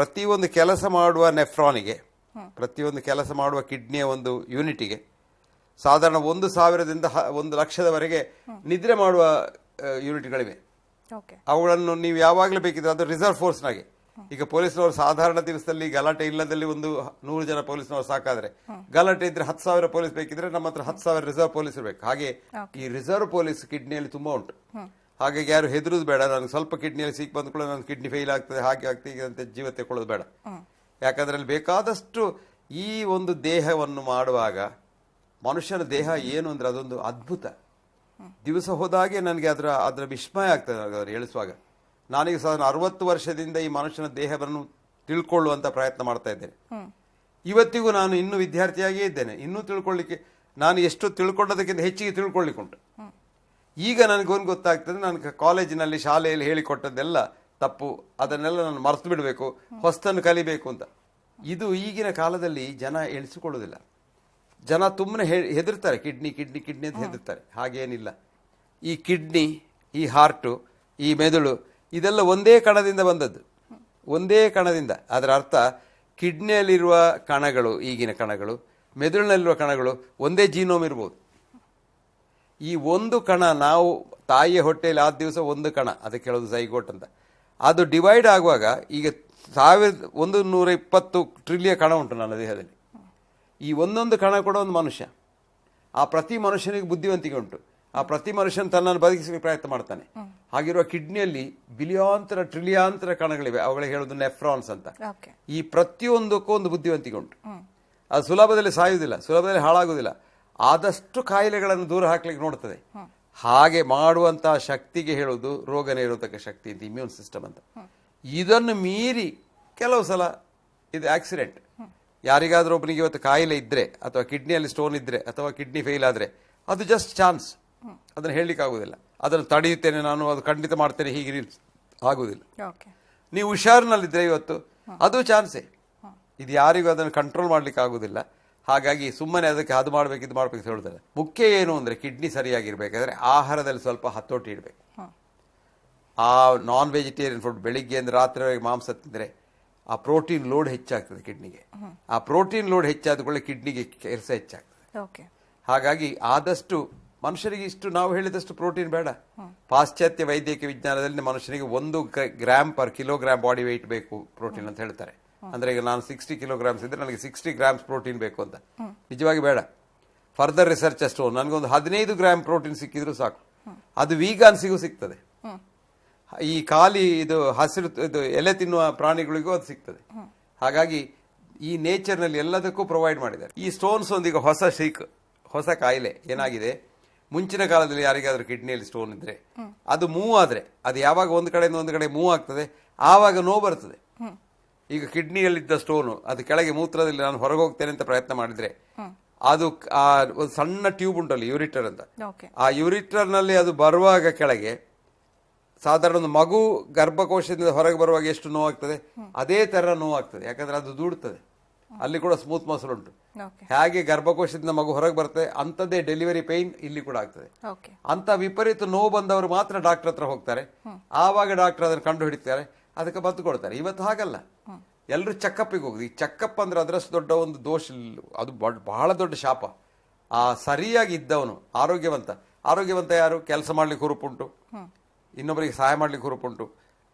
ಪ್ರತಿಯೊಂದು ಕೆಲಸ ಮಾಡುವ ನೆಫ್ರಾನಿಗೆ ಪ್ರತಿಯೊಂದು ಕೆಲಸ ಮಾಡುವ ಕಿಡ್ನಿಯ ಒಂದು ಯೂನಿಟಿಗೆ ಸಾಧಾರಣ ಒಂದು ಸಾವಿರದಿಂದ ಒಂದು ಲಕ್ಷದವರೆಗೆ ನಿದ್ರೆ ಮಾಡುವ ಯೂನಿಟ್ಗಳಿವೆ. ಅವುಗಳನ್ನು ನೀವು ಯಾವಾಗಲೂ ಬೇಕಿದ್ರೆ ಅದು ರಿಸರ್ವ್ ಫೋರ್ಸ್ನಾಗೆ. ಈಗ ಪೊಲೀಸ್ನವರು ಸಾಧಾರಣ ದಿವಸದಲ್ಲಿ ಗಲಾಟೆ ಇಲ್ಲದಲ್ಲಿ ಒಂದು ನೂರು ಜನ ಪೊಲೀಸ್ನವರು ಸಾಕಾದ್ರೆ ಗಲಾಟೆ ಇದ್ರೆ ಹತ್ತು ಸಾವಿರ ಪೊಲೀಸ್ ಬೇಕಿದ್ರೆ ನಮ್ಮ ಹತ್ರ ಹತ್ತು ಸಾವಿರ ರಿಸರ್ವ್ ಪೊಲೀಸ್ ಇರಬೇಕು. ಹಾಗೆ ಈ ರಿಸರ್ವ್ ಪೊಲೀಸ್ ಕಿಡ್ನಿಯಲ್ಲಿ ತುಂಬಾ ಉಂಟು. ಹಾಗಾಗಿ ಯಾರು ಹೆದರುದು ಬೇಡ. ನನಗೆ ಸ್ವಲ್ಪ ಕಿಡ್ನಿಯಲ್ಲಿ ಸಿಕ್ಕಿ ಬಂದ ಕೂಡ ನನ್ನ ಕಿಡ್ನಿ ಫೇಲ್ ಆಗ್ತದೆ ಹಾಗೆ ಆಗ್ತದೆ ಅಂತ ಜೀವ ತೆಕ್ಕೊಳ್ಳೋದು ಬೇಡ. ಯಾಕಂದ್ರೆ ಅಲ್ಲಿ ಬೇಕಾದಷ್ಟು ಈ ಒಂದು ದೇಹವನ್ನು ಮಾಡುವಾಗ ಮನುಷ್ಯನ ದೇಹ ಏನು ಅಂದ್ರೆ ಅದೊಂದು ಅದ್ಭುತ. ದಿವಸ ಹೋದಾಗೆ ನನಗೆ ಅದರ ಅದರ ವಿಸ್ಮಯ ಆಗ್ತದೆ ನನಗೆ ಅದನ್ನು ಹೇಳಿಸುವಾಗ. ನಾನೀಗ ಸಹ ಅರವತ್ತು ವರ್ಷದಿಂದ ಈ ಮನುಷ್ಯನ ದೇಹವನ್ನು ತಿಳ್ಕೊಳ್ಳುವಂತ ಪ್ರಯತ್ನ ಮಾಡ್ತಾ ಇದ್ದೇನೆ. ಇವತ್ತಿಗೂ ನಾನು ಇನ್ನೂ ವಿದ್ಯಾರ್ಥಿಯಾಗಿಯೇ ಇದ್ದೇನೆ. ಇನ್ನೂ ತಿಳ್ಕೊಳ್ಳಿಕ್ಕೆ ನಾನು ಎಷ್ಟು ತಿಳ್ಕೊಂಡದಕ್ಕಿಂತ ಹೆಚ್ಚಿಗೆ ತಿಳ್ಕೊಳ್ಳಿಕ್ಕುಂಟು. ಈಗ ನನಗೊಂದು ಗೊತ್ತಾಗ್ತದೆ ನಾನು ಕಾಲೇಜಿನಲ್ಲಿ ಶಾಲೆಯಲ್ಲಿ ಹೇಳಿಕೊಟ್ಟದ್ದೆಲ್ಲ ತಪ್ಪು ಅದನ್ನೆಲ್ಲ ನಾನು ಮರೆತು ಬಿಡಬೇಕು ಹೊಸ್ತನ್ನು ಕಲಿಬೇಕು ಅಂತ. ಇದು ಈಗಿನ ಕಾಲದಲ್ಲಿ ಜನ ಎಣಿಸಿಕೊಳ್ಳುವುದಿಲ್ಲ ಜನ ತುಂಬನೇ ಹೆದರ್ತಾರೆ ಕಿಡ್ನಿ ಕಿಡ್ನಿ ಕಿಡ್ನಿ ಅಂತ ಹೆದರ್ತಾರೆ ಹಾಗೇನಿಲ್ಲ. ಈ ಕಿಡ್ನಿ ಈ ಹಾರ್ಟು ಈ ಮೆದುಳು ಇದೆಲ್ಲ ಒಂದೇ ಕಣದಿಂದ ಬಂದದ್ದು. ಒಂದೇ ಕಣದಿಂದ. ಅದರ ಅರ್ಥ ಕಿಡ್ನಿಯಲ್ಲಿರುವ ಕಣಗಳು ಈಗಿನ ಕಣಗಳು ಮೆದುಳಿನಲ್ಲಿರುವ ಕಣಗಳು ಒಂದೇ ಜೀನೋಮ್ ಇರ್ಬೋದು. ಈ ಒಂದು ಕಣ ನಾವು ತಾಯಿಯ ಹೊಟ್ಟೆಯಲ್ಲಿ ಆದ ದಿವಸ ಒಂದು ಕಣ ಅದಕ್ಕೆ ಹೇಳೋದು ಝೈಗೋಟ್ ಅಂತ. ಅದು ಡಿವೈಡ್ ಆಗುವಾಗ ಈಗ ಸಾವಿರದ ಒಂದು ನೂರ ಇಪ್ಪತ್ತು ಟ್ರಿಲಿಯ ಕಣ ಉಂಟು ನನ್ನ ದೇಹದಲ್ಲಿ. ಈ ಒಂದೊಂದು ಕಣ ಕೂಡ ಒಂದು ಮನುಷ್ಯ. ಆ ಪ್ರತಿ ಮನುಷ್ಯನಿಗೆ ಬುದ್ಧಿವಂತಿಕೆ ಉಂಟು. ಆ ಪ್ರತಿ ಮನುಷ್ಯನ ತನ್ನನ್ನು ಬದುಕಿಸಲಿಕ್ಕೆ ಪ್ರಯತ್ನ ಮಾಡ್ತಾನೆ. ಹಾಗಿರುವ ಕಿಡ್ನಿಯಲ್ಲಿ ಬಿಲಿಯಾಂತರ ಟ್ರಿಲಿಯಾಂತರ ಕಣಗಳಿವೆ. ಅವುಗಳಿಗೆ ಹೇಳೋದು ನೆಫ್ರಾನ್ಸ್ ಅಂತ. ಈ ಪ್ರತಿಯೊಂದಕ್ಕೂ ಒಂದು ಬುದ್ಧಿವಂತಿಕೆ ಉಂಟು. ಅದು ಸುಲಭದಲ್ಲಿ ಸಾಯುವುದಿಲ್ಲ ಸುಲಭದಲ್ಲಿ ಹಾಳಾಗುವುದಿಲ್ಲ. ಆದಷ್ಟು ಕಾಯಿಲೆಗಳನ್ನು ದೂರ ಹಾಕ್ಲಿಕ್ಕೆ ನೋಡ್ತದೆ. ಹಾಗೆ ಮಾಡುವಂತಹ ಶಕ್ತಿಗೆ ಹೇಳುವುದು ರೋಗ ನಿರೋಧಕ ಶಕ್ತಿ ಅಂತ ಇಮ್ಯೂನ್ ಸಿಸ್ಟಮ್ ಅಂತ. ಇದನ್ನು ಮೀರಿ ಕೆಲವು ಸಲ ಇದು ಆಕ್ಸಿಡೆಂಟ್ ಯಾರಿಗಾದರೂ ಒಬ್ಬನಿಗೆ ಇವತ್ತು ಕಾಯಿಲೆ ಇದ್ರೆ ಅಥವಾ ಕಿಡ್ನಿಯಲ್ಲಿ ಸ್ಟೋನ್ ಇದ್ರೆ ಅಥವಾ ಕಿಡ್ನಿ ಫೇಲ್ ಆದ್ರೆ ಅದು ಜಸ್ಟ್ ಚಾನ್ಸ್ ಅದನ್ನು ಹೇಳಲಿಕ್ಕೆ ಆಗುದಿಲ್ಲ ಅದನ್ನು ತಡೆಯುತ್ತೇನೆ ನಾನು ಅದು ಖಂಡಿತ ಮಾಡ್ತೇನೆ ಹೀಗೆ ಆಗೋದಿಲ್ಲ ನೀವು ಹುಷಾರಿನಲ್ಲಿದ್ರೆ ಇವತ್ತು ಅದು ಚಾನ್ಸೇ ಇದು ಯಾರಿಗೂ ಅದನ್ನು ಕಂಟ್ರೋಲ್ ಮಾಡ್ಲಿಕ್ಕೆ ಆಗುದಿಲ್ಲ ಹಾಗಾಗಿ ಸುಮ್ಮನೆ ಅದಕ್ಕೆ ಅದು ಮಾಡಬೇಕು ಇದು ಮಾಡಬೇಕು ಹೇಳ್ತಾರೆ. ಮುಖ್ಯ ಏನು ಅಂದ್ರೆ ಕಿಡ್ನಿ ಸರಿಯಾಗಿರ್ಬೇಕಾದ್ರೆ ಆಹಾರದಲ್ಲಿ ಸ್ವಲ್ಪ ಹತೋಟಿ ಇಡಬೇಕು. ಆ ನಾನ್ ವೆಜಿಟೇರಿಯನ್ ಫುಡ್ ಬೆಳಿಗ್ಗೆಯಿಂದ ರಾತ್ರಿವರೆಗೆ ಮಾಂಸ ತಿಂದ್ರೆ ಆ ಪ್ರೋಟೀನ್ ಲೋಡ್ ಹೆಚ್ಚಾಗ್ತದೆ ಕಿಡ್ನಿಗೆ. ಆ ಪ್ರೋಟೀನ್ ಲೋಡ್ ಹೆಚ್ಚಾದ ಕೂಡಲೇ ಕಿಡ್ನಿಗೆ ಕೆಲಸ ಹೆಚ್ಚಾಗ್ತದೆ. ಓಕೆ. ಹಾಗಾಗಿ ಆದಷ್ಟು ಮನುಷ್ಯರಿಗೆ ಇಷ್ಟು ನಾವು ಹೇಳಿದಷ್ಟು ಪ್ರೋಟೀನ್ ಬೇಡ. ಪಾಶ್ಚಾತ್ಯ ವೈದ್ಯಕೀಯ ವಿಜ್ಞಾನದಲ್ಲಿ ಮನುಷ್ಯನಿಗೆ ಒಂದು gram per kilogram body weight ಬೇಕು ಪ್ರೋಟೀನ್ ಅಂತ ಹೇಳ್ತಾರೆ. ಅಂದ್ರೆ ಈಗ ನಾನು ಸಿಕ್ಸ್ಟಿ ಕಿಲೋಗ್ರಾಮ್ಸ್ ಇದ್ರೆ ನನಗೆ ಸಿಕ್ಸ್ಟಿ ಗ್ರಾಮ್ಸ್ ಪ್ರೋಟೀನ್ ಬೇಕು ಅಂತ. ನಿಜವಾಗಿ ಬೇಡ. ಫರ್ದರ್ ರಿಸರ್ಚ್ ಅಷ್ಟು. ನನಗೊಂದು ಹದಿನೈದು ಗ್ರಾಮ್ ಪ್ರೋಟೀನ್ ಸಿಕ್ಕಿದ್ರು ಸಾಕು. ಅದು ವೀಗಾನ್ಸಿಗೂ ಸಿಗ್ತದೆ. ಈ ಖಾಲಿ ಇದು ಹಸಿರು ಇದು ಎಲೆ ತಿನ್ನುವ ಪ್ರಾಣಿಗಳಿಗೂ ಅದು ಸಿಗ್ತದೆ. ಹಾಗಾಗಿ ಈ ನೇಚರ್ನಲ್ಲಿ ಎಲ್ಲದಕ್ಕೂ ಪ್ರೊವೈಡ್ ಮಾಡಿದ್ದಾರೆ. ಈ ಸ್ಟೋನ್ಸ್ ಒಂದೀಗ ಹೊಸ ಶೀಕ್ ಹೊಸ ಕಾಯಿಲೆ ಏನಾಗಿದೆ? ಮುಂಚಿನ ಕಾಲದಲ್ಲಿ ಯಾರಿಗಾದ್ರೂ ಕಿಡ್ನಿಯಲ್ಲಿ ಸ್ಟೋನ್ ಇದ್ರೆ ಅದು ಮೂವ್ ಆದ್ರೆ, ಅದು ಯಾವಾಗ ಒಂದು ಕಡೆಯಿಂದ ಒಂದು ಕಡೆ ಮೂವ್ ಆಗ್ತದೆ, ಆವಾಗ ನೋವು ಬರ್ತದೆ. ಈಗ ಕಿಡ್ನಿಯಲ್ಲಿದ್ದ ಸ್ಟೋನು ಅದು ಕೆಳಗೆ ಮೂತ್ರದಲ್ಲಿ ನಾನು ಹೊರಗೆ ಹೋಗ್ತೇನೆ ಅಂತ ಪ್ರಯತ್ನ ಮಾಡಿದ್ರೆ ಅದು ಆ ಒಂದು ಸಣ್ಣ ಟ್ಯೂಬ್ ಉಂಟಲ್ಲ ಯೂರಿಟರ್ ಅಂತ. ಆ ಯೂರಿಟರ್ನಲ್ಲಿ ಅದು ಬರುವಾಗ ಕೆಳಗೆ ಸಾಧಾರಣ ಒಂದು ಮಗು ಗರ್ಭಕೋಶದಿಂದ ಹೊರಗೆ ಬರುವಾಗ ಎಷ್ಟು ನೋವಾಗ್ತದೆ? ಅದೇ ತರ ನೋವಾಗ್ತದೆ ಯಾಕಂದ್ರೆ ಅದು ದೂಡ್ತದೆ. ಅಲ್ಲಿ ಕೂಡ ಸ್ಮೂತ್ ಮಸಲ್ ಉಂಟು. ಹೇಗೆ ಗರ್ಭಕೋಶದಿಂದ ಮಗು ಹೊರಗೆ ಬರ್ತದೆ ಅಂಥದ್ದೇ ಡೆಲಿವರಿ ಪೈನ್ ಇಲ್ಲಿ ಕೂಡ ಆಗ್ತದೆ. ಅಂತ ವಿಪರೀತ ನೋವು ಬಂದವರು ಮಾತ್ರ ಡಾಕ್ಟರ್ ಹತ್ರ ಹೋಗ್ತಾರೆ. ಆವಾಗ ಡಾಕ್ಟರ್ ಅದನ್ನು ಕಂಡು ಹಿಡಿತಾರೆ ಅದಕ್ಕೆ ಬದ್ದು ಕೊಡ್ತಾರೆ. ಇವತ್ತು ಹಾಗಲ್ಲ. ಎಲ್ಲರೂ ಚೆಕಪ್ಪಿಗೆ ಹೋಗುದು. ಈ ಚೆಕಪ್ ಅಂದ್ರೆ ಅದರಷ್ಟು ದೊಡ್ಡ ಒಂದು ದೋಷ ಇಲ್ಲ. ಅದು ಬಹಳ ದೊಡ್ಡ ಶಾಪ. ಆ ಸರಿಯಾಗಿ ಇದ್ದವನು ಆರೋಗ್ಯವಂತ. ಆರೋಗ್ಯವಂತ ಯಾರು? ಕೆಲಸ ಮಾಡ್ಲಿಕ್ಕೆ ಹುರುಪುಂಟು ಇನ್ನೊಬ್ಬರಿಗೆ ಸಹಾಯ ಮಾಡ್ಲಿಕ್ಕೆ ಹುರುಪುಂಟು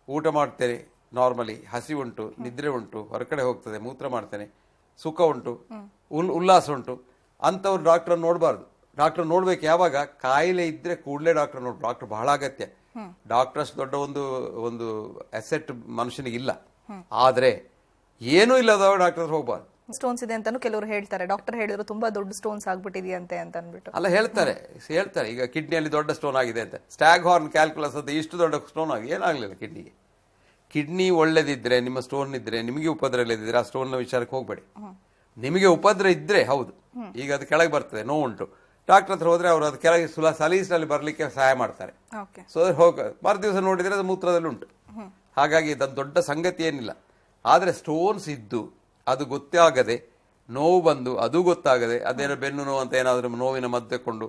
ಊಟ ಮಾಡ್ತೇನೆ ನಾರ್ಮಲಿ ಹಸಿ ಉಂಟು ನಿದ್ರೆ ಉಂಟು ಹೊರಗಡೆ ಹೋಗ್ತದೆ ಮೂತ್ರ ಮಾಡ್ತೇನೆ ಸುಖ ಉಂಟು ಉಲ್ ಉಲ್ಲಾಸ ಉಂಟು. ಅಂಥವ್ರು ಡಾಕ್ಟರ್ ನೋಡಬಾರ್ದು. ಡಾಕ್ಟರ್ ನೋಡ್ಬೇಕು ಯಾವಾಗ? ಕಾಯಿಲೆ ಇದ್ರೆ ಕೂಡಲೇ ಡಾಕ್ಟರ್ ನೋಡಿ ಡಾಕ್ಟರ್ ಬಹಳ ಅಗತ್ಯ. ಡಾಕ್ಟರ್ ಅಷ್ಟು ದೊಡ್ಡ ಒಂದು ಒಂದು ಅಸೆಟ್ ಮನುಷ್ಯನಿಗೆ ಇಲ್ಲ ಆದ್ರೆ ಏನೂ ಇಲ್ಲದವಾಗ ಡಾಕ್ಟರ್ ಹೋಗ್ಬಾರ್ದು. ಸ್ಟೋನ್ಸ್ ಇದೆ ಅಂತಾನು ಕೆಲವರು ಹೇಳ್ತಾರೆ. ಡಾಕ್ಟರ್ ಹೇಳಿದ್ರು ತುಂಬಾ ದೊಡ್ಡ ಸ್ಟೋನ್ಸ್ ಆಗ್ಬಿಟ್ಟಿದೆಯಂತೆ ಅಂತ ಅಂದ್ಬಿಟ್ಟು. ಅಲ್ಲ ಹೇಳ್ತಾರೆ. ಹೇಳ್ತಾರೆ. ಈಗ ಕಿಡ್ನಿಯಲ್ಲಿ ದೊಡ್ಡ ಸ್ಟೋನ್ ಆಗಿದೆ ಅಂತ. ಸ್ಟ್ಯಾಗ್ ಹಾರ್ನ್ ಕ್ಯಾಲ್ಕುಲಸ್ ಅಂತ ಇಷ್ಟು ದೊಡ್ಡ ಸ್ಟೋನ್ ಆಗಿ ಏನಾಗಲಿಲ್ಲ ಕಿಡ್ನಿಗೆ ಕಿಡ್ನಿ ಒಳ್ಳೇದಿದ್ರೆ ನಿಮ್ಮ ಸ್ಟೋನ್ ಇದ್ರೆ ನಿಮಗೆ ಉಪದ್ರ ಇಲ್ಲದಿದ್ರೆ ಆ ಸ್ಟೋನ್ನ ವಿಚಾರಕ್ಕೆ ಹೋಗ್ಬೇಡಿ. ನಿಮಗೆ ಉಪದ್ರ ಇದ್ರೆ ಹೌದು. ಈಗ ಅದು ಕೆಳಗೆ ಬರ್ತದೆ ನೋವುಂಟು ಡಾಕ್ಟರ್ ಹತ್ರ ಹೋದರೆ ಅವರು ಅದು ಕೆಳಗೆ ಸುಲ ಸಲೀಸ್ನಲ್ಲಿ ಬರಲಿಕ್ಕೆ ಸಹಾಯ ಮಾಡ್ತಾರೆ. ಸೊ ಹೋಗ ಮರು ದಿವಸ ನೋಡಿದ್ರೆ ಅದು ಮೂತ್ರದಲ್ಲಿ ಉಂಟು. ಹಾಗಾಗಿ ಅದೊಂದು ದೊಡ್ಡ ಸಂಗತಿ ಏನಿಲ್ಲ. ಆದರೆ ಸ್ಟೋನ್ಸ್ ಇದ್ದು ಅದು ಗೊತ್ತಾಗದೆ ನೋವು ಬಂದು ಅದು ಗೊತ್ತಾಗದೆ ಅದೇನೋ ಬೆನ್ನು ನೋವು ಅಂತ ಏನಾದರೂ ನೋವಿನ ಮಧ್ಯೆ ಕೊಂಡು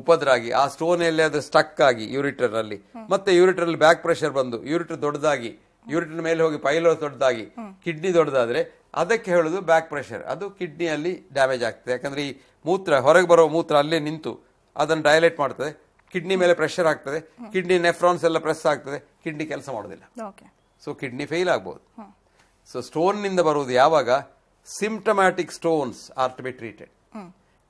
ಉಪದ್ರ ಆಗಿ ಆ ಸ್ಟೋನ್ ಎಲ್ಲಿ ಅದು ಸ್ಟಕ್ ಆಗಿ ಯೂರಿಟರ್ ಅಲ್ಲಿ. ಮತ್ತೆ ಯೂರಿಟರ್ ಅಲ್ಲಿ ಬ್ಯಾಕ್ ಪ್ರೆಷರ್ ಬಂದು ಯೂರಿಟರ್ ದೊಡ್ಡದಾಗಿ ಯೂರಿಟರ್ ಮೇಲೆ ಹೋಗಿ ಪೈಲೋ ದೊಡ್ಡದಾಗಿ ಕಿಡ್ನಿ ದೊಡ್ಡದಾದ್ರೆ ಅದಕ್ಕೆ ಹೇಳುದು ಬ್ಯಾಕ್ ಪ್ರೆಷರ್ ಅದು ಕಿಡ್ನಿಯಲ್ಲಿ ಡ್ಯಾಮೇಜ್ ಆಗ್ತದೆ. ಯಾಕಂದ್ರೆ ಈ ಮೂತ್ರ ಹೊರಗೆ ಬರೋ ಮೂತ್ರ ಅಲ್ಲೇ ನಿಂತು ಅದನ್ನು ಡೈಲೇಟ್ ಮಾಡ್ತದೆ. ಕಿಡ್ನಿ ಮೇಲೆ ಪ್ರೆಷರ್ ಆಗ್ತದೆ. ಕಿಡ್ನಿ ನೆಫ್ರಾನ್ಸ್ ಎಲ್ಲ ಪ್ರೆಸ್ ಆಗ್ತದೆ. ಕಿಡ್ನಿ ಕೆಲಸ ಮಾಡೋದಿಲ್ಲ. ಸೊ ಕಿಡ್ನಿ ಫೇಲ್ ಆಗ್ಬೋದು. ಸೊ ಸ್ಟೋನ್ನಿಂದ ಬರುವುದು ಯಾವಾಗ? Symptomatic stones are to be treated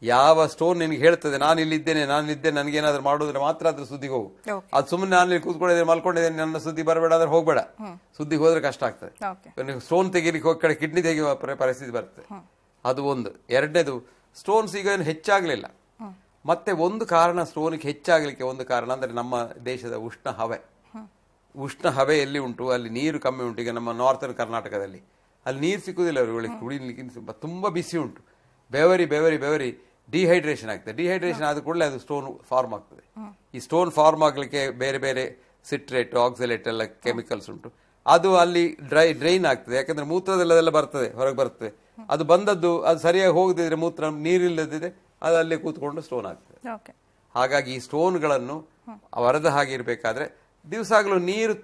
ಯಾವ ಸ್ಟೋನ್ ನಿನ್ಗೆ ಹೇಳ್ತದೆ ನಾನು ಇಲ್ಲಿದ್ದೇನೆ ನಾನು ಇದ್ದೇನೆ ನನಗೇನಾದ್ರೂ ಮಾಡೋದ್ರೆ ಮಾತ್ರ ಅದ್ರ ಸುದ್ದಿಗೆ ಹೋಗು. ಅದು ಸುಮ್ಮನೆ ನಾನು ಇಲ್ಲಿ ಕೂತ್ಕೊಂಡಿದ್ದೇನೆ ಮಲ್ಕೊಂಡಿದ್ದೇನೆ ನನ್ನ ಸುದ್ದಿ ಬರಬೇಡ ಅಂದ್ರೆ ಹೋಗ್ಬೇಡ. ಸುದ್ದಿಗೆ ಹೋದ್ರೆ ಕಷ್ಟ ಆಗ್ತದೆ. ಸ್ಟೋನ್ ತೆಗಿಲಿಕ್ಕೆ ಹೋಗಿ ಕಡೆ ಕಿಡ್ನಿ ತೆಗೆಯುವ ಪರಿಸ್ಥಿತಿ ಬರ್ತದೆ ಅದು ಒಂದು. ಎರಡನೇದು ಸ್ಟೋನ್ಸ್ ಈಗ ಏನು ಹೆಚ್ಚಾಗ್ಲಿಲ್ಲ. ಮತ್ತೆ ಒಂದು ಕಾರಣ ಸ್ಟೋನಿಗೆ ಹೆಚ್ಚಾಗ್ಲಿಕ್ಕೆ ಒಂದು ಕಾರಣ ಅಂದ್ರೆ ನಮ್ಮ ದೇಶದ ಉಷ್ಣ ಹವೆ. ಉಷ್ಣ ಹವೆ ಎಲ್ಲಿ ಉಂಟು, ಅಲ್ಲಿ ನೀರು ಕಮ್ಮಿ ಉಂಟು. ಈಗ ನಮ್ಮ ನಾರ್ತನ್ ಕರ್ನಾಟಕದಲ್ಲಿ ಅಲ್ಲಿ ನೀರು ಸಿಕ್ಕುದಿಲ್ಲ ಅವರುಗಳಿಗೆ ಕುಡಿಲಿಕ್ಕೆ ತುಂಬಾ ಬಿಸಿ ಉಂಟು. ಬೆವರಿ ಬೆವರಿ ಬೆವರಿ ಡಿಹೈಡ್ರೇಷನ್ ಆಗ್ತದೆ. ಡಿಹೈಡ್ರೇಷನ್ ಆದ ಕೂಡಲೇ ಅದು ಸ್ಟೋನ್ ಫಾರ್ಮ್ ಆಗ್ತದೆ. ಈ ಸ್ಟೋನ್ ಫಾರ್ಮ್ ಆಗಲಿಕ್ಕೆ ಬೇರೆ ಬೇರೆ ಸಿಟ್ರೇಟ್ ಆಕ್ಸಿಲೇಟ್ ಎಲ್ಲ ಕೆಮಿಕಲ್ಸ್ ಉಂಟು. ಅದು ಅಲ್ಲಿ ಡ್ರೈ ಡ್ರೈನ್ ಆಗ್ತದೆ. ಯಾಕಂದ್ರೆ ಮೂತ್ರದಲ್ಲದೆಲ್ಲ ಬರ್ತದೆ, ಹೊರಗೆ ಬರ್ತದೆ. ಅದು ಬಂದದ್ದು ಅದು ಸರಿಯಾಗಿ ಹೋಗದಿದ್ರೆ ಮೂತ್ರ ನೀರಿಲ್ಲದಿದ್ರೆ ಅದು ಅಲ್ಲೇ ಕೂತ್ಕೊಂಡು ಸ್ಟೋನ್ ಆಗ್ತದೆ. ಹಾಗಾಗಿ ಈ ಸ್ಟೋನ್ಗಳನ್ನು ವರದ ಹಾಗೆ ಇರಬೇಕಾದ್ರೆ ದಿವಸಾಗಲೂ ನೀರು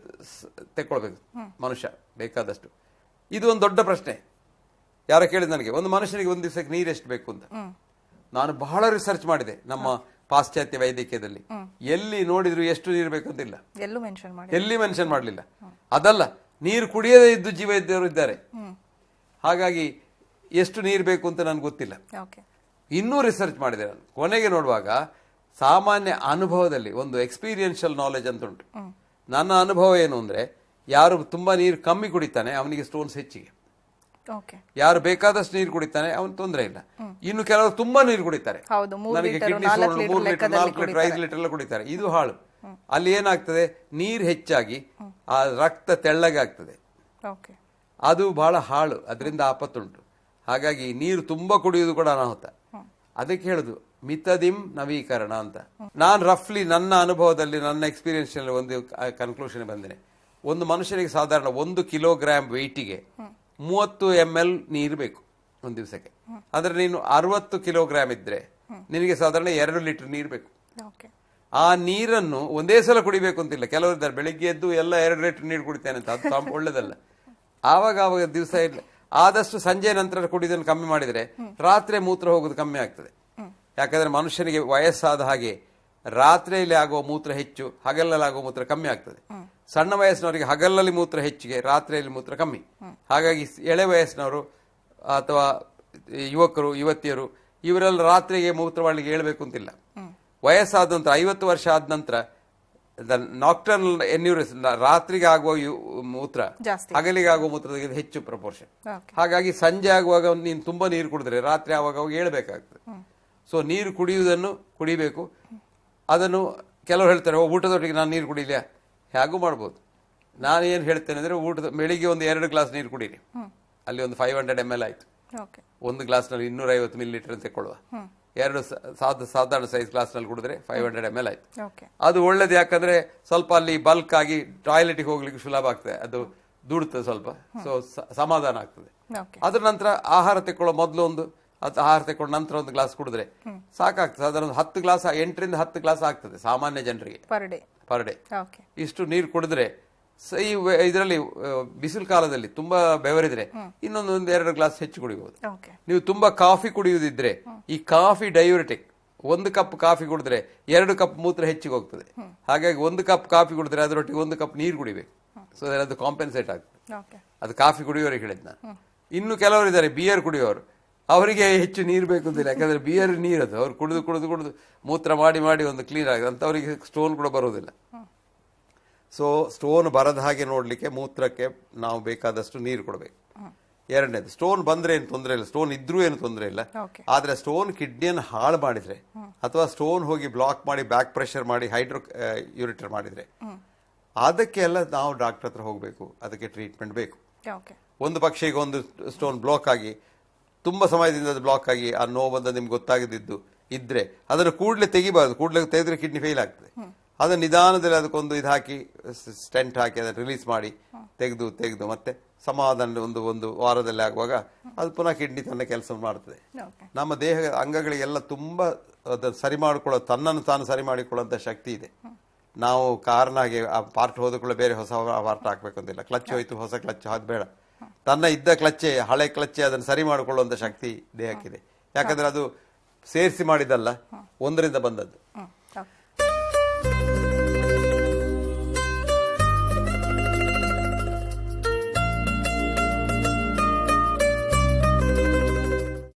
ತೆಕ್ಕೊಳ್ಬೇಕು ಮನುಷ್ಯ ಬೇಕಾದಷ್ಟು. ಇದು ಒಂದು ದೊಡ್ಡ ಪ್ರಶ್ನೆ. ಯಾರೋ ಕೇಳಿದ ನನಗೆ ಒಂದು ಮನುಷ್ಯನಿಗೆ ಒಂದು ದಿವಸಕ್ಕೆ ನೀರು ಎಷ್ಟು ಬೇಕು ಅಂತ. ನಾನು ಬಹಳ ರಿಸರ್ಚ್ ಮಾಡಿದೆ ನಮ್ಮ ಪಾಶ್ಚಾತ್ಯ ವೈದ್ಯಕೀಯದಲ್ಲಿ. ಎಲ್ಲಿ ನೋಡಿದ್ರು ಎಷ್ಟು ನೀರು ಬೇಕಂತಿಲ್ಲ. ಎಲ್ಲೂ ಮೆನ್ಷನ್ ಮಾಡಿ ಎಲ್ಲಿ ಮೆನ್ಷನ್ ಮಾಡಲಿಲ್ಲ. ಅದಲ್ಲ ನೀರು ಕುಡಿಯದೇ ಇದ್ದು ಜೀವ ಇದ್ದವರು ಇದ್ದಾರೆ. ಹಾಗಾಗಿ ಎಷ್ಟು ನೀರು ಬೇಕು ಅಂತ ನನಗೆ ಗೊತ್ತಿಲ್ಲ. ಇನ್ನೂ ರಿಸರ್ಚ್ ಮಾಡಿದೆ ನಾನು. ಕೊನೆಗೆ ನೋಡುವಾಗ ಸಾಮಾನ್ಯ ಅನುಭವದಲ್ಲಿ ಒಂದು ಎಕ್ಸ್ಪೀರಿಯನ್ಷಿಯಲ್ ನಾಲೆಜ್ ಅಂತ ಉಂಟು. ನನ್ನ ಅನುಭವ ಏನು ಅಂದ್ರೆ ಯಾರು ತುಂಬಾ ನೀರು ಕಮ್ಮಿ ಕುಡಿತಾನೆ ಅವನಿಗೆ ಸ್ಟೋನ್ಸ್ ಹೆಚ್ಚಿಗೆ. ಯಾರು ಬೇಕಾದಷ್ಟು ನೀರು ಕುಡಿತಾನೆ ಅವನ್ ತೊಂದರೆ ಇಲ್ಲ. ಇನ್ನು ಕೆಲವರು ತುಂಬಾ ನೀರು ಕುಡಿತಾರೆ. ನನಗೆ ಕಿಡ್ನಿ ಸ್ಟೋನ್ ಮೂರು ಲೀಟರ್ ನಾಲ್ಕು ಲೀಟರ್ ಐದು ಲೀಟರ್ ಎಲ್ಲ ಕುಡಿತಾರೆ. ಇದು ಹಾಳು. ಅಲ್ಲಿ ಏನಾಗ್ತದೆ ನೀರು ಹೆಚ್ಚಾಗಿ ಆ ರಕ್ತ ತೆಳ್ಳಗೆ ಆಗ್ತದೆ ಓಕೆ. ಅದು ಬಹಳ ಹಾಳು. ಅದರಿಂದ ಆಪತ್ತುಂಟು. ಹಾಗಾಗಿ ನೀರು ತುಂಬಾ ಕುಡಿಯುವುದು ಕೂಡ ಅನಾಹುತ. ಅದಕ್ಕೆ ಹೇಳುದು ಮಿತದಿಂ ನವೀಕರಣ ಅಂತ. ನಾನು ರಫ್ಲಿ ನನ್ನ ಅನುಭವದಲ್ಲಿ ನನ್ನ ಎಕ್ಸ್ಪೀರಿಯನ್ಸ್ ಒಂದು ಕನ್ಕ್ಲೂಷನ್ ಬಂದಿದೆ ಒಂದು ಮನುಷ್ಯನಿಗೆ ಸಾಧಾರಣ ಒಂದು ಕಿಲೋಗ್ರಾಮ್ ವೆಯ್ಟಿಗೆ ಮೂವತ್ತು ಎಂ ಎಲ್ ನೀರು ಬೇಕು ಒಂದು ದಿವಸಕ್ಕೆ. ಅಂದ್ರೆ ನೀನು ಅರವತ್ತು ಕಿಲೋಗ್ರಾಮ್ ಇದ್ರೆ ನಿನಗೆ ಸಾಧಾರಣ ಎರಡು ಲೀಟರ್ ನೀರು ಬೇಕು. ಆ ನೀರನ್ನು ಒಂದೇ ಸಲ ಕುಡಿಬೇಕು ಅಂತಿಲ್ಲ. ಕೆಲವರು ಇದ್ದಾರೆ ಬೆಳಿಗ್ಗೆ ಎದ್ದು ಎಲ್ಲ ಎರಡು ಲೀಟರ್ ನೀರು ಕುಡಿತೇನೆ ಅಂತ. ಅದು ಒಳ್ಳೇದಲ್ಲ. ಆವಾಗ ಆವಾಗ ದಿವಸ ಇಲ್ಲ. ಆದಷ್ಟು ಸಂಜೆ ನಂತರ ಕುಡಿಯೋದನ್ನು ಕಮ್ಮಿ ಮಾಡಿದರೆ ರಾತ್ರಿ ಮೂತ್ರ ಹೋಗೋದು ಕಮ್ಮಿ ಆಗ್ತದೆ. ಯಾಕಂದ್ರೆ ಮನುಷ್ಯನಿಗೆ ವಯಸ್ಸಾದ ಹಾಗೆ ರಾತ್ರಿಯಲ್ಲಿ ಆಗುವ ಮೂತ್ರ ಹೆಚ್ಚು, ಹಗಲಲ್ಲಿ ಆಗುವ ಮೂತ್ರ ಕಮ್ಮಿ ಆಗ್ತದೆ. ಸಣ್ಣ ವಯಸ್ಸಿನವರಿಗೆ ಹಗಲಲ್ಲಿ ಮೂತ್ರ ಹೆಚ್ಚಿಗೆ, ರಾತ್ರಿಯಲ್ಲಿ ಮೂತ್ರ ಕಮ್ಮಿ. ಹಾಗಾಗಿ ಎಳೆ ವಯಸ್ಸಿನವರು ಅಥವಾ ಯುವಕರು, ಯುವತಿಯರು ಇವರೆಲ್ಲ ರಾತ್ರಿಗೆ ಮೂತ್ರ ಮಾಡಲಿಕ್ಕೆ ಹೇಳ್ಬೇಕು ಅಂತಿಲ್ಲ. ವಯಸ್ಸಾದ ನಂತರ, ಐವತ್ತು ವರ್ಷ ಆದ ನಂತರ ನಾಕ್ಟರ್ನಲ್ ಎನ್ಯೂರಿಸ್ ರಾತ್ರಿಗೆ ಆಗುವ ಮೂತ್ರ. ಹಗಲಿಗೆ ಆಗುವ ಮೂತ್ರದಾಗ ಹೆಚ್ಚು ಪ್ರಪೋರ್ಷನ್ ಹಾಗಾಗಿ ಸಂಜೆ ಆಗುವಾಗ ನೀನು ತುಂಬಾ ನೀರು ಕುಡಿದ್ರೆ ರಾತ್ರಿ ಆವಾಗ ಅವಾಗ ಹೇಳ್ಬೇಕಾಗ್ತದೆ ಸೊ ನೀರು ಕುಡಿಯುವುದನ್ನು ಕುಡಿಬೇಕು. ಅದನ್ನು ಕೆಲವರು ಹೇಳ್ತಾರೆ "ಓ, ಊಟದೊಟ್ಟಿಗೆ ನಾನು ನೀರು ಕುಡಿಲಿಲ್ಲ ಹೇಗೂ ಮಾಡ್ಬೋದು. ನಾನು ಏನು ಹೇಳ್ತೇನೆ ಅಂದ್ರೆ ಊಟದ ಬೆಳಿಗ್ಗೆ ಒಂದು ಎರಡು ಗ್ಲಾಸ್ ನೀರು ಕುಡೀರಿ. ಅಲ್ಲಿ ಒಂದು ಫೈವ್ ಹಂಡ್ರೆಡ್ ಎಂ ಎಲ್ ಆಯ್ತು ಒಂದು ಗ್ಲಾಸ್ನಲ್ಲಿ ಇನ್ನೂರೈವತ್ತು ಮಿಲಿ ಲೀಟರ್ ಅಂತ ತಗೊಳ್ಳುವ ಎರಡು ಸಾಧ ಸಾಧಾರಣ ಸೈಜ್ ಗ್ಲಾಸ್ನಲ್ಲಿ ಕುಡಿದ್ರೆ ಫೈವ್ ಹಂಡ್ರೆಡ್ ಎಂ ಎಲ್ ಆಯ್ತು. ಅದು ಒಳ್ಳೇದು ಯಾಕಂದ್ರೆ ಸ್ವಲ್ಪ ಅಲ್ಲಿ ಬಲ್ಕ್ ಆಗಿ ಟಾಯ್ಲೆಟಿಗೆ ಹೋಗ್ಲಿಕ್ಕೆ ಸುಲಭ ಆಗ್ತದೆ. ಅದು ದುಡ್ತದೆ ಸ್ವಲ್ಪ. ಸೊ ಸಮಾಧಾನ ಆಗ್ತದೆ. ಅದ್ರ ನಂತರ ಆಹಾರ ತೆಕ್ಕೊಳ್ಳೋ ಮೊದಲು ಒಂದು ಅದು ಆಹಾರ ತೆಕ್ಕೊಂಡ ನಂತರ ಒಂದು ಗ್ಲಾಸ್ ಕುಡಿದ್ರೆ ಸಾಕಾಗ್ತದೆ. ಸಾಧಾರಣ ಒಂದು ಹತ್ತು ಗ್ಲಾಸ್ ಎಂಟರಿಂದ ಹತ್ತು ಗ್ಲಾಸ್ ಆಗ್ತದೆ ಸಾಮಾನ್ಯ ಜನರಿಗೆ. ಪರ್ ಡೇ ಪರ್ ಡೇ ಇಷ್ಟು ನೀರು ಕುಡಿದ್ರೆ ಸ- ಈ ಇದರಲ್ಲಿ ಬಿಸಿಲು ಕಾಲದಲ್ಲಿ ತುಂಬಾ ಬೆವರಿದ್ರೆ ಇನ್ನೊಂದು ಒಂದು ಎರಡು ಗ್ಲಾಸ್ ಹೆಚ್ಚು ಕುಡಿಬಹುದು ನೀವು ತುಂಬಾ ಕಾಫಿ ಕುಡಿಯುವುದಿದ್ರೆ ಈ ಕಾಫಿ ಡೈವರ್ಟಿಕ್ ಒಂದು ಕಪ್ ಕಾಫಿ ಕುಡಿದ್ರೆ ಎರಡು ಕಪ್ ಮೂತ್ರ ಹೆಚ್ಚಿಗೆ ಹೋಗ್ತದೆ. ಹಾಗಾಗಿ ಒಂದು ಕಪ್ ಕಾಫಿ ಕುಡಿದ್ರೆ ಅದರೊಟ್ಟಿಗೆ ಒಂದು ಕಪ್ ನೀರು ಕುಡಿಬೇಕು. ಸೊ ಅದು ಕಾಂಪೆನ್ಸೇಟ್ ಆಗ್ತದೆ. ಅದು ಕಾಫಿ ಕುಡಿಯೋರಿಗೆ ಹೇಳಿದ್ ನಾನು. ಇನ್ನು ಕೆಲವರು ಇದ್ದಾರೆ ಬಿಯರ್ ಕುಡಿಯೋರು ಅವರಿಗೆ ಹೆಚ್ಚು ನೀರು ಬೇಕು ಅಂತಿಲ್ಲ ಯಾಕಂದ್ರೆ ಬಿಯರ್ ನೀರದು. ಅವ್ರು ಕುಡಿದು ಕುಡಿದು ಕುಡಿದು ಮೂತ್ರ ಮಾಡಿ ಮಾಡಿ ಒಂದು ಕ್ಲೀನ್ ಆಗಿದೆ ಅಂತವರಿಗೆ ಸ್ಟೋನ್ ಕೂಡ ಬರುವುದಿಲ್ಲ. ಸೊ ಸ್ಟೋನ್ ಬರದ ಹಾಗೆ ನೋಡಲಿಕ್ಕೆ ಮೂತ್ರಕ್ಕೆ ನಾವು ಬೇಕಾದಷ್ಟು ನೀರು ಕೊಡಬೇಕು. ಎರಡನೇದು ಸ್ಟೋನ್ ಬಂದ್ರೆ ಏನು ತೊಂದರೆ ಇಲ್ಲ. ಸ್ಟೋನ್ ಇದ್ರೂ ಏನು ತೊಂದರೆ ಇಲ್ಲ. ಆದರೆ ಸ್ಟೋನ್ ಕಿಡ್ನಿಯನ್ನು ಹಾಳು ಮಾಡಿದ್ರೆ ಅಥವಾ ಸ್ಟೋನ್ ಹೋಗಿ ಬ್ಲಾಕ್ ಮಾಡಿ ಬ್ಯಾಕ್ ಪ್ರೆಷರ್ ಮಾಡಿ ಹೈಡ್ರೋ ಯೂರಿಟರ್ ಮಾಡಿದ್ರೆ ಅದಕ್ಕೆಲ್ಲ ನಾವು ಡಾಕ್ಟರ್ ಹತ್ರ ಹೋಗಬೇಕು. ಅದಕ್ಕೆ ಟ್ರೀಟ್ಮೆಂಟ್ ಬೇಕು. ಒಂದು ಪಕ್ಷ ಈಗ ಒಂದು ಸ್ಟೋನ್ ಬ್ಲಾಕ್ ಆಗಿ ತುಂಬಾ ಸಮಯದಿಂದ ಅದು ಬ್ಲಾಕ್ ಆಗಿ ಆ ನೋವು ಬಂದ ನಿಮ್ಗೆ ಗೊತ್ತಾಗದಿದ್ದು ಇದ್ರೆ ಅದನ್ನು ಕೂಡಲೇ ತೆಗಿಬಾರ್ದು. ಕೂಡಲೇ ತೆಗೆದ್ರೆ ಕಿಡ್ನಿ ಫೇಲ್ ಆಗ್ತದೆ. ಅದನ್ನ ನಿಧಾನದಲ್ಲಿ ಅದಕ್ಕೊಂದು ಇದು ಹಾಕಿ ಸ್ಟೆಂಟ್ ಹಾಕಿ ಅದನ್ನು ರಿಲೀಸ್ ಮಾಡಿ ತೆಗೆದು ತೆಗೆದು ಮತ್ತೆ ಸಮಾಧಾನ ಒಂದು ಒಂದು ವಾರದಲ್ಲಿ ಆಗುವಾಗ ಅದು ಪುನಃ ಕಿಡ್ನಿ ತನ್ನ ಕೆಲಸ ಮಾಡ್ತದೆ. ನಮ್ಮ ದೇಹದ ಅಂಗಗಳಿಗೆಲ್ಲ ತುಂಬ ಅದನ್ನು ಸರಿ ಮಾಡಿಕೊಳ್ಳೋ ತನ್ನನ್ನು ತಾನು ಸರಿ ಮಾಡಿಕೊಳ್ಳುವಂಥ ಶಕ್ತಿ ಇದೆ. ನಾವು ಕಾರ್ನಾಗೆ ಆ ಪಾರ್ಟ್ ಹೋದ ಬೇರೆ ಹೊಸ ಪಾರ್ಟ್ ಹಾಕಬೇಕು ಅಂತಿಲ್ಲ ಕ್ಲಚ್ ಹೋಯ್ತು ಹೊಸ ಕ್ಲಚ್ ಅದು ಬೇಡ. ತನ್ನ ಇದ್ದ ಕ್ಲಚ್ಚೆ ಹಳೆ ಕ್ಲಚ್ಚೆ ಅದನ್ನು ಸರಿ ಮಾಡಿಕೊಳ್ಳುವಂಥ ಶಕ್ತಿ ದೇಹಕ್ಕಿದೆ. ಯಾಕಂದ್ರೆ ಅದು ಸೇರಿಸಿ ಮಾಡಿದ್ದಲ್ಲ ಒಂದರಿಂದ ಬಂದದ್ದು. Thank you.